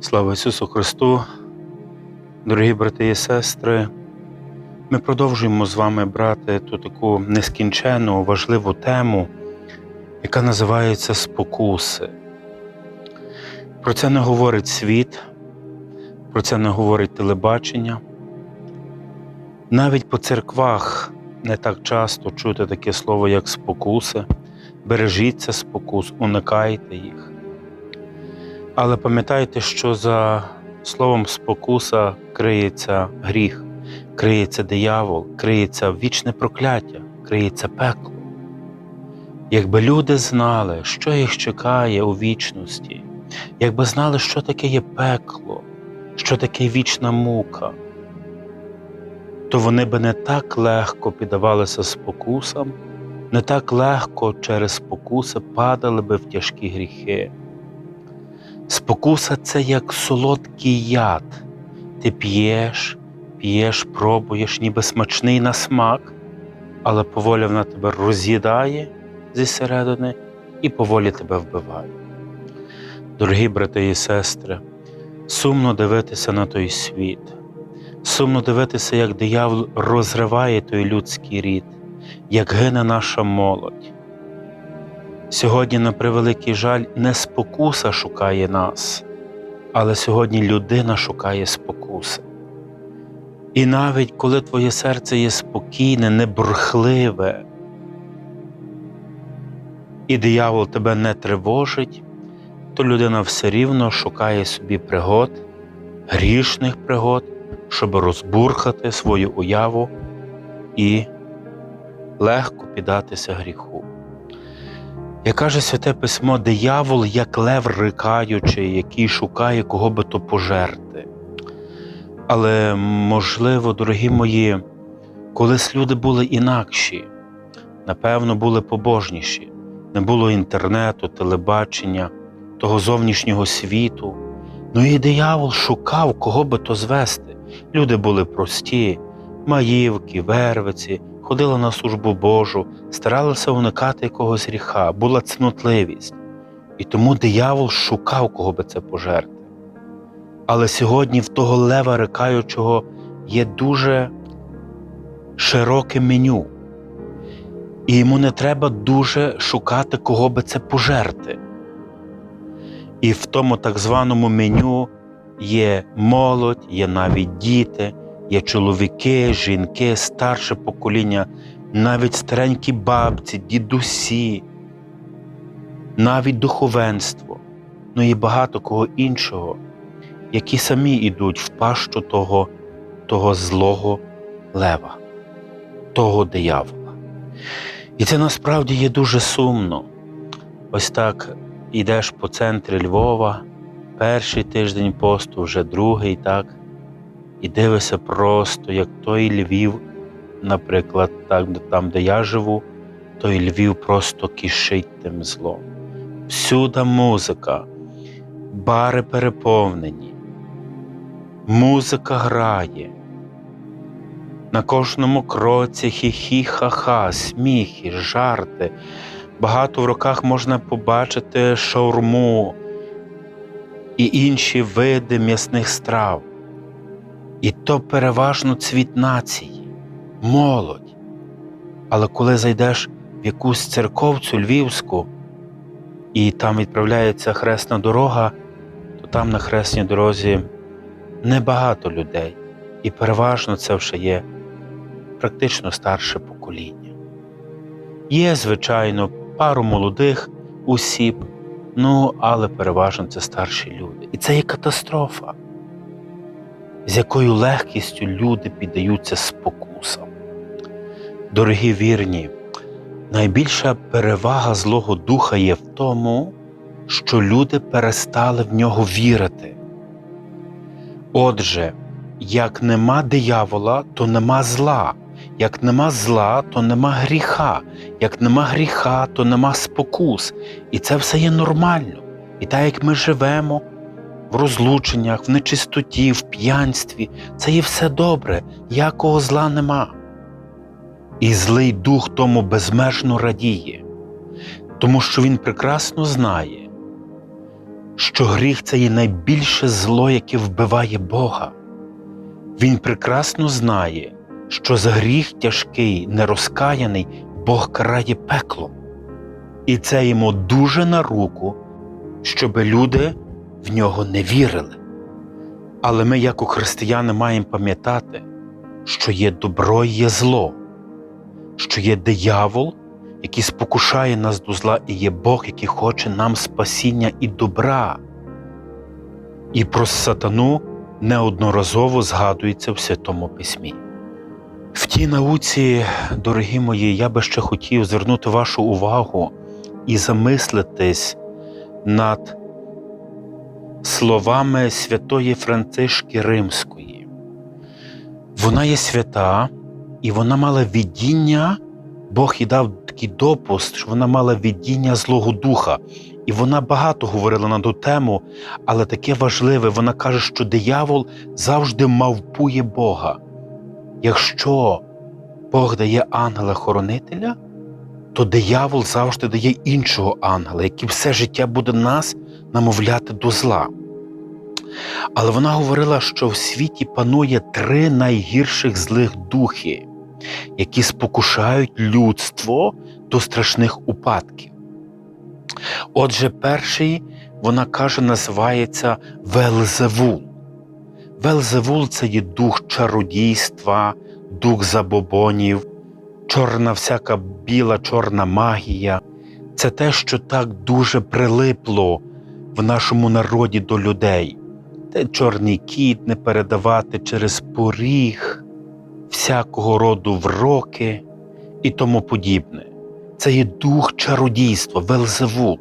Слава Ісусу Христу, дорогі брати і сестри, ми продовжуємо з вами брати ту таку нескінчену, важливу тему, яка називається спокуси. Про це не говорить світ, про це не говорить телебачення. Навіть по церквах не так часто чути таке слово, як спокуси. Бережіться спокус, уникайте їх. Але пам'ятайте, що за словом спокуса криється гріх, криється диявол, криється вічне прокляття, криється пекло. Якби люди знали, що їх чекає у вічності, якби знали, що таке є пекло, що таке вічна мука, то вони би не так легко піддавалися спокусам, не так легко через спокуси падали би в тяжкі гріхи. Спокуса це як солодкий яд. Ти п'єш, п'єш, пробуєш, ніби смачний на смак, але поволі вона тебе роз'їдає зі середини і поволі тебе вбиває. Дорогі брати і сестри, сумно дивитися на той світ, сумно дивитися, як диявол розриває той людський рід, як гине наша молодь. Сьогодні, на превеликий жаль, не спокуса шукає нас, але сьогодні людина шукає спокуси. І навіть коли твоє серце є спокійне, небрехливе, і диявол тебе не тривожить, то людина все рівно шукає собі пригод, грішних пригод, щоб розбурхати свою уяву і легко піддатися гріху. Як каже святе письмо, диявол, як лев рикаючий, який шукає кого би то пожерти. Але, можливо, дорогі мої, колись люди були інакші, напевно, були побожніші, не було інтернету, телебачення, того зовнішнього світу. Ну і диявол шукав, кого би то звести. Люди були прості, маївки, вервиці, ходили на службу Божу, старалися уникати якогось гріха, була цнотливість. І тому диявол шукав, кого би це пожерти. Але сьогодні в того лева рикаючого є дуже широке меню, і йому не треба дуже шукати, кого би це пожерти. І в тому так званому меню є молодь, є навіть діти, є чоловіки, жінки, старше покоління, навіть старенькі бабці, дідусі, навіть духовенство, ну і багато кого іншого, які самі йдуть в пащу того, того злого лева, того диявола. І це насправді є дуже сумно. Ось так йдеш по центрі Львова, перший тиждень посту, вже другий, так, і дивишся просто, як той Львів, наприклад, так, там, де я живу, той Львів просто кишить тим злом. Всюди музика, бари переповнені, музика грає. На кожному кроці хі-хі, ха-ха, сміхи, жарти. Багато в руках можна побачити шаурму і інші види м'ясних страв. І то переважно цвіт нації, молодь. Але коли зайдеш в якусь церковцю львівську, і там відправляється хресна дорога, то там на хресній дорозі небагато людей, і переважно це вже є практично старше покоління. Є, звичайно, пару молодих осіб, ну але переважно це старші люди. І це є катастрофа, з якою легкістю люди піддаються спокусам. Дорогі вірні, найбільша перевага Злого Духа є в тому, що люди перестали в нього вірити. Отже, як нема диявола, то нема зла. Як нема зла, то нема гріха, як нема гріха, то нема спокус. І це все є нормально. І так як ми живемо в розлученнях, в нечистоті, в п'янстві, це є все добре, якого зла нема. І злий дух тому безмежно радіє, тому що він прекрасно знає, що гріх це є найбільше зло, яке вбиває Бога. Він прекрасно знає, що за гріх тяжкий, нерозкаяний Бог карає пеклом. І це йому дуже на руку, щоби люди в нього не вірили. Але ми, як у християни, маємо пам'ятати, що є добро і є зло, що є диявол, який спокушає нас до зла, і є Бог, який хоче нам спасіння і добра. І про сатану неодноразово згадується в Святому Письмі. В тій науці, дорогі мої, я би ще хотів звернути вашу увагу і замислитись над словами святої Францишки Римської. Вона є свята, і вона мала відіння, Бог їй дав такий допуск, що вона мала відіння Злого Духа. І вона багато говорила на ту тему, але таке важливе, вона каже, що диявол завжди мавпує Бога. Якщо Бог дає ангела-хоронителя, то диявол завжди дає іншого ангела, який все життя буде нас намовляти до зла. Але вона говорила, що в світі панує три найгірших злих духи, які спокушають людство до страшних упадків. Отже, перший, вона каже, називається Велзевул. Велзевул це є дух чародійства, дух забобонів, чорна всяка біла чорна магія. Це те, що так дуже прилипло в нашому народі до людей. Чорний кіт не передавати через поріг, всякого роду вроки і тому подібне. Це є дух чародійства, Велзевул.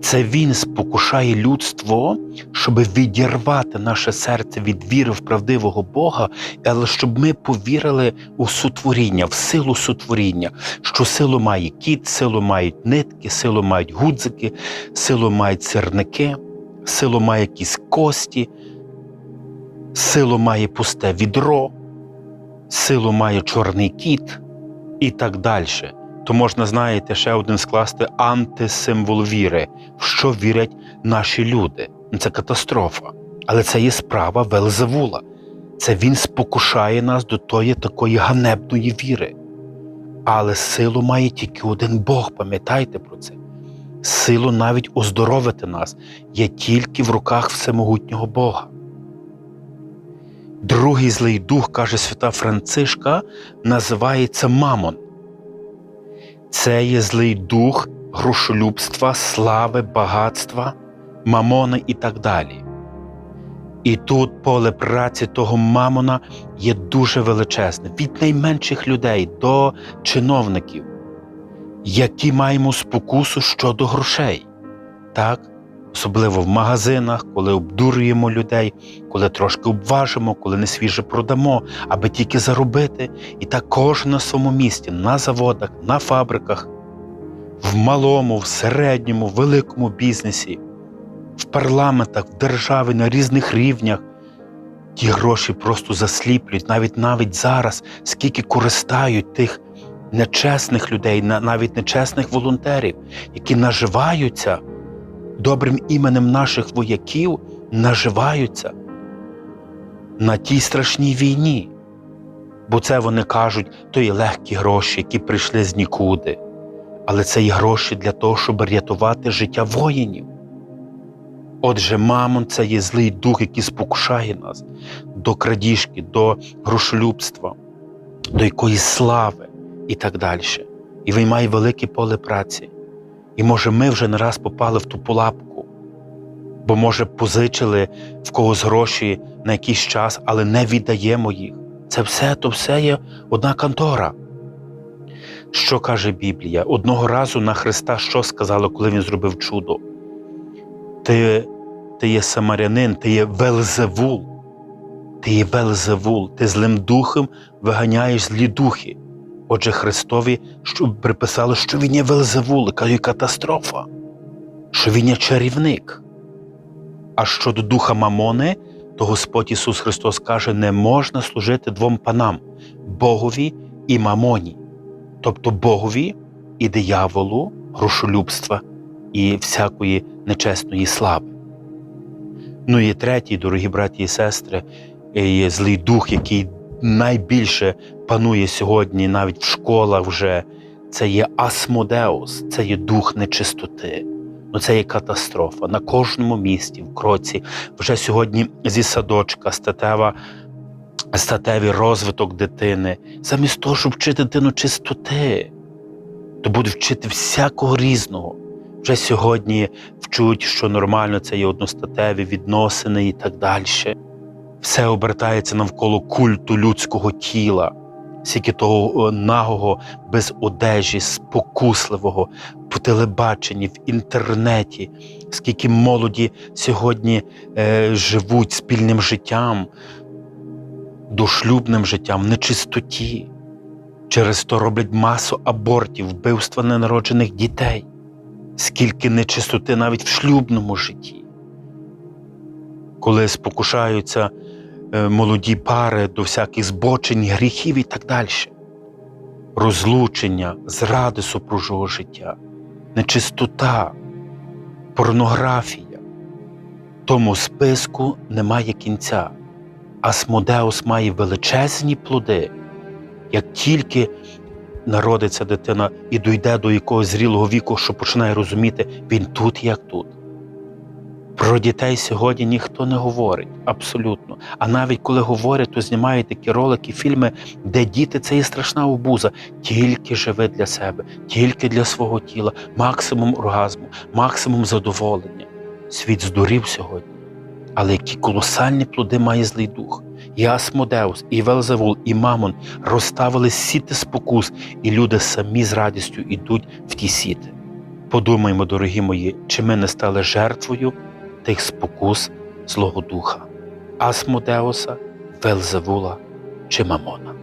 Це він спокушає людство, щоб відірвати наше серце від віри в правдивого Бога, але щоб ми повірили у сутворіння, в силу сутворіння, що силу має кіт, силу мають нитки, силу мають гудзики, силу мають сирники, силу має якісь кості, силу має пусте відро, силу має чорний кіт і так далі то можна, знаєте, ще один скласти антисимвол віри, в що вірять наші люди. Це катастрофа. Але це є справа Велзевула. Це він спокушає нас до тої такої ганебної віри. Але силу має тільки один Бог, пам'ятайте про це. Силу навіть оздоровити нас є тільки в руках всемогутнього Бога. Другий злий дух, каже свята Францишка, називається Мамон. Це є злий дух грошолюбства, слави, багатства, мамони і так далі. І тут поле праці того мамона є дуже величезне, від найменших людей до чиновників, які маємо спокусу щодо грошей, так? особливо в магазинах, коли обдурюємо людей, коли трошки обважимо, коли не свіже продамо, аби тільки заробити. І так кожен на своєму місці, на заводах, на фабриках, в малому, в середньому, великому бізнесі, в парламентах, в державі на різних рівнях. Ті гроші просто засліплюють, навіть навіть зараз, скільки користають тих нечесних людей, навіть нечесних волонтерів, які наживаються добрим іменем наших вояків наживаються на тій страшній війні. Бо це вони кажуть, то є легкі гроші, які прийшли з нікуди. Але це є гроші для того, щоб рятувати життя воїнів. Отже, мамон це є злий дух, який спокушає нас до крадіжки, до грошолюбства, до якоїсь слави і так далі. І він має велике поле праці. І може ми вже не раз попали в ту полапку, бо, може, позичили в когось гроші на якийсь час, але не віддаємо їх. Це все то все є одна контора. Що каже Біблія? Одного разу на Христа що сказали, коли Він зробив чудо? Ти ти є самарянин, ти є Велзевул, ти є Велзевул, ти злим духом виганяєш злі духи. Отже, Христові щоб приписали, що він є Велзевул, і катастрофа, що він є чарівник. А щодо духа Мамони, то Господь Ісус Христос каже, не можна служити двом панам Богові і Мамоні, тобто Богові і дияволу, грошолюбства і всякої нечесної слави. Ну і третій, дорогі браті і сестри, є злий дух, який найбільше панує сьогодні, навіть в школах вже. Це є асмодеус, це є дух нечистоти. Ну це є катастрофа на кожному місті, в кроці. Вже сьогодні зі садочка статева, статевий розвиток дитини. Замість того, щоб вчити дитину чистоти, то буде вчити всякого різного. Вже сьогодні вчуть, що нормально це є одностатеві відносини і так далі. Все обертається навколо культу людського тіла, скільки того е, нагого, без одежі, спокусливого, по телебаченні, в інтернеті, скільки молоді сьогодні е, живуть спільним життям, дошлюбним життям, в нечистоті. Через то роблять масу абортів, вбивства ненароджених дітей, скільки нечистоти навіть в шлюбному житті. Коли спокушаються е, молоді пари до всяких збочень, гріхів і так далі. Розлучення, зради супружого життя, нечистота, порнографія. Тому списку немає кінця. Асмодеус має величезні плоди. Як тільки народиться дитина і дійде до якогось зрілого віку, що починає розуміти, він тут як тут. Про дітей сьогодні ніхто не говорить абсолютно. А навіть коли говорять, то знімають такі ролики, фільми, де діти це є страшна обуза. Тільки живи для себе, тільки для свого тіла, максимум оргазму, максимум задоволення. Світ здурів сьогодні. Але які колосальні плоди має злий дух. І Асмодеус, і Велзевул, і Мамон розставили сіти спокус, і люди самі з радістю йдуть в ті сіти. Подумаймо, дорогі мої, чи ми не стали жертвою тих спокус Злого Духа, Асмодеуса, Велзевула чи Мамона.